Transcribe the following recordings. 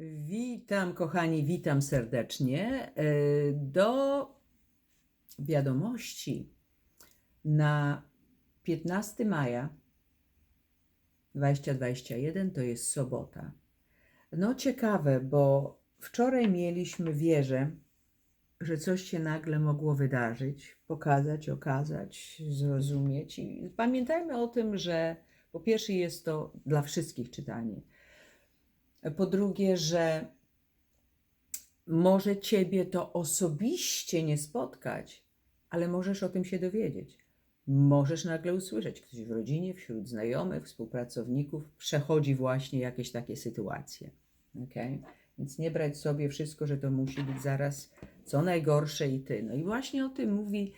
Witam, kochani, witam serdecznie. E, Do wiadomości na 15 maja 2021 to jest sobota. No ciekawe, bo wczoraj mieliśmy wierzę, że coś się nagle mogło wydarzyć, pokazać, okazać, zrozumieć. I pamiętajmy o tym, że po pierwsze jest to dla wszystkich czytanie. Po drugie, że może ciebie to osobiście nie spotkać, ale możesz o tym się dowiedzieć. Możesz nagle usłyszeć, ktoś w rodzinie, wśród znajomych, współpracowników przechodzi właśnie jakieś takie sytuacje. Okay? Więc nie brać sobie wszystko, że to musi być zaraz co najgorsze i ty. No i właśnie o tym mówi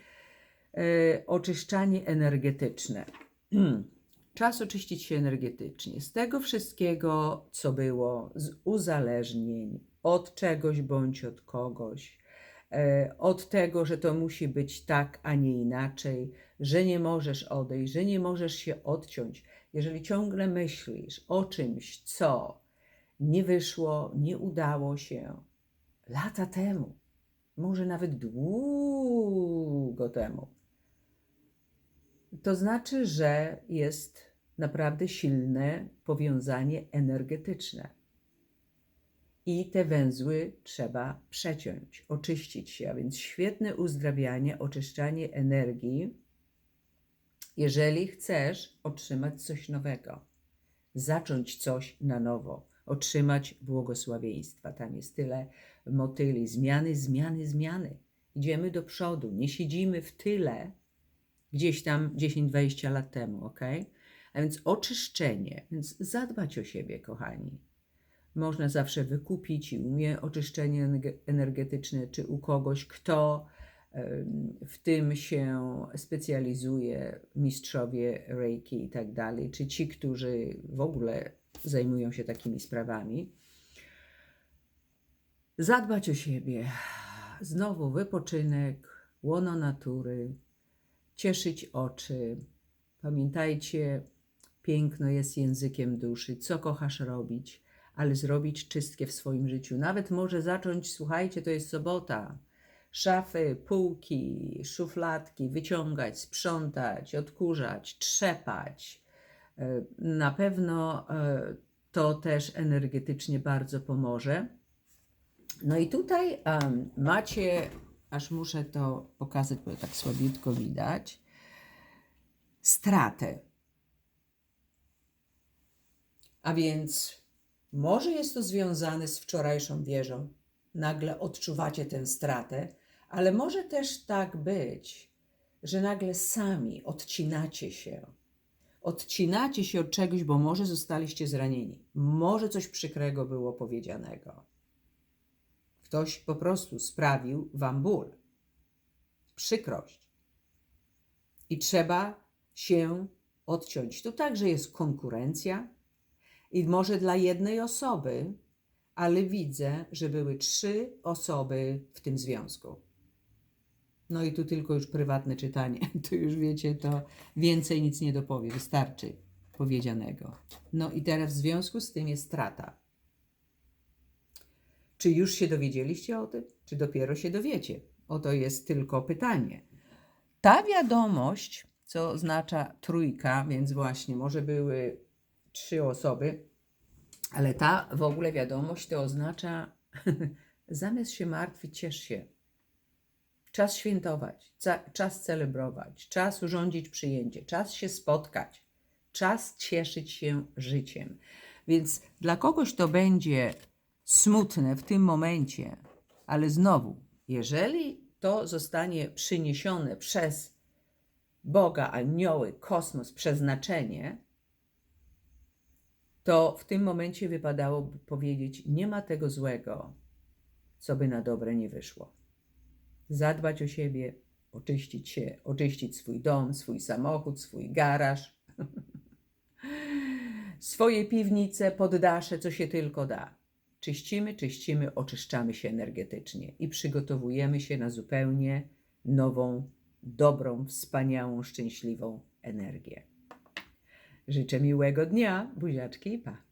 e, oczyszczanie energetyczne. Czas oczyścić się energetycznie z tego wszystkiego, co było, z uzależnień, od czegoś bądź od kogoś, e, od tego, że to musi być tak, a nie inaczej, że nie możesz odejść, że nie możesz się odciąć. Jeżeli ciągle myślisz o czymś, co nie wyszło, nie udało się lata temu, może nawet długo temu, to znaczy, że jest naprawdę silne powiązanie energetyczne. I te węzły trzeba przeciąć, oczyścić się, a więc świetne uzdrawianie, oczyszczanie energii, jeżeli chcesz otrzymać coś nowego, zacząć coś na nowo, otrzymać błogosławieństwa. Tam jest tyle motyli, zmiany, zmiany, zmiany. Idziemy do przodu, nie siedzimy w tyle, gdzieś tam 10-20 lat temu, ok? A więc oczyszczenie, więc zadbać o siebie, kochani. Można zawsze wykupić i umie oczyszczenie energetyczne, czy u kogoś, kto w tym się specjalizuje, mistrzowie Reiki i tak dalej, czy ci, którzy w ogóle zajmują się takimi sprawami. Zadbać o siebie. Znowu wypoczynek, łono natury, cieszyć oczy. Pamiętajcie, piękno jest językiem duszy. Co kochasz robić, ale zrobić czystkę w swoim życiu. Nawet może zacząć, słuchajcie, to jest sobota. Szafy, półki, szufladki wyciągać, sprzątać, odkurzać, trzepać. E, na pewno e, to też energetycznie bardzo pomoże. No i tutaj um, macie aż muszę to pokazać, bo tak słabiutko widać, stratę. A więc może jest to związane z wczorajszą wieżą, nagle odczuwacie tę stratę, ale może też tak być, że nagle sami odcinacie się. Odcinacie się od czegoś, bo może zostaliście zranieni, może coś przykrego było powiedzianego. Ktoś po prostu sprawił wam ból, przykrość. I trzeba się odciąć. Tu także jest konkurencja i może dla jednej osoby, ale widzę, że były trzy osoby w tym związku. No i tu tylko już prywatne czytanie. Tu już wiecie, to więcej nic nie dopowie, wystarczy powiedzianego. No i teraz w związku z tym jest strata. Czy już się dowiedzieliście o tym, czy dopiero się dowiecie? Oto jest tylko pytanie. Ta wiadomość, co oznacza trójka, więc właśnie może były trzy osoby, ale ta w ogóle wiadomość to oznacza zamiast się martwić, ciesz się. Czas świętować, czas celebrować, czas urządzić przyjęcie, czas się spotkać, czas cieszyć się życiem. Więc dla kogoś to będzie smutne w tym momencie, ale znowu, jeżeli to zostanie przyniesione przez Boga, anioły, kosmos, przeznaczenie, to w tym momencie wypadałoby powiedzieć: Nie ma tego złego, co by na dobre nie wyszło. Zadbać o siebie, oczyścić się, oczyścić swój dom, swój samochód, swój garaż, swoje piwnice, poddasze, co się tylko da czyścimy, czyścimy, oczyszczamy się energetycznie i przygotowujemy się na zupełnie nową, dobrą, wspaniałą, szczęśliwą energię. Życzę miłego dnia, buziaczki i pa.